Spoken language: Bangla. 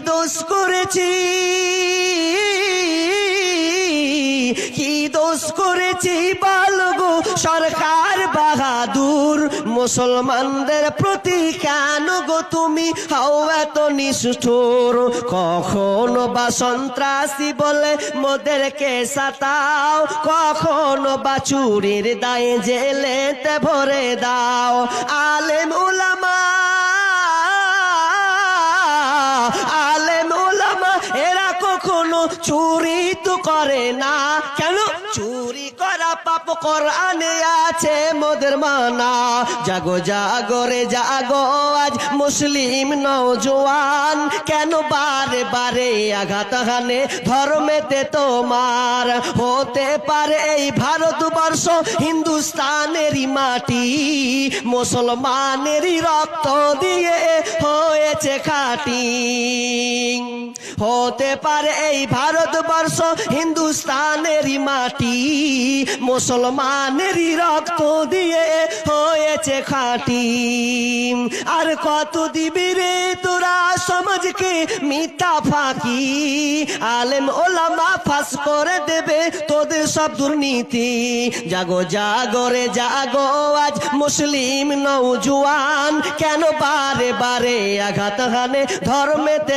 দোষ করেছি? কি দোষ করেছি বালগো? সরকার বাহাদুর, মুসলমানদের প্রতি কেন গো তুমি হাও এত নিষ্ঠুর? কখনো বা সন্ত্রাসী বলে মোদেরকে সাতাও? কখনো বা চুরির দায়ে জেলেতে ভরে দাও? আলেম চুরি তো করে না। কেন? চুরি করা পাপ কোরআনে আছে মোদের মানা। জাগো জাগো রে, জাগো, আজ মুসলিম নৌজওয়ান কেন বারে বারে আঘাত হানে ধর্মেতে তোমার? হতে পারে এই ভারতবর্ষ হিন্দুস্তানেরই মাটি। মুসলমানেরই রক্ত দিয়ে হয়েছে খাটি। হতে পারে এই ভারতবর্ষ হিন্দুস্তানেরই মাটি, মুসলমানেরই রক্ত দিয়ে হয়েছে খাটি। আর কত দিবি রে তোরা সমাজকে মিথ্যা ফাঁকি? আলেম, ওলামা ফাঁস করে দেবে তোদের সব দুর্নীতি। জাগো জাগো রে, জাগো, আজ মুসলিম নৌজওয়ান কেন বারে বারে আঘাত হানে ধর্মেতে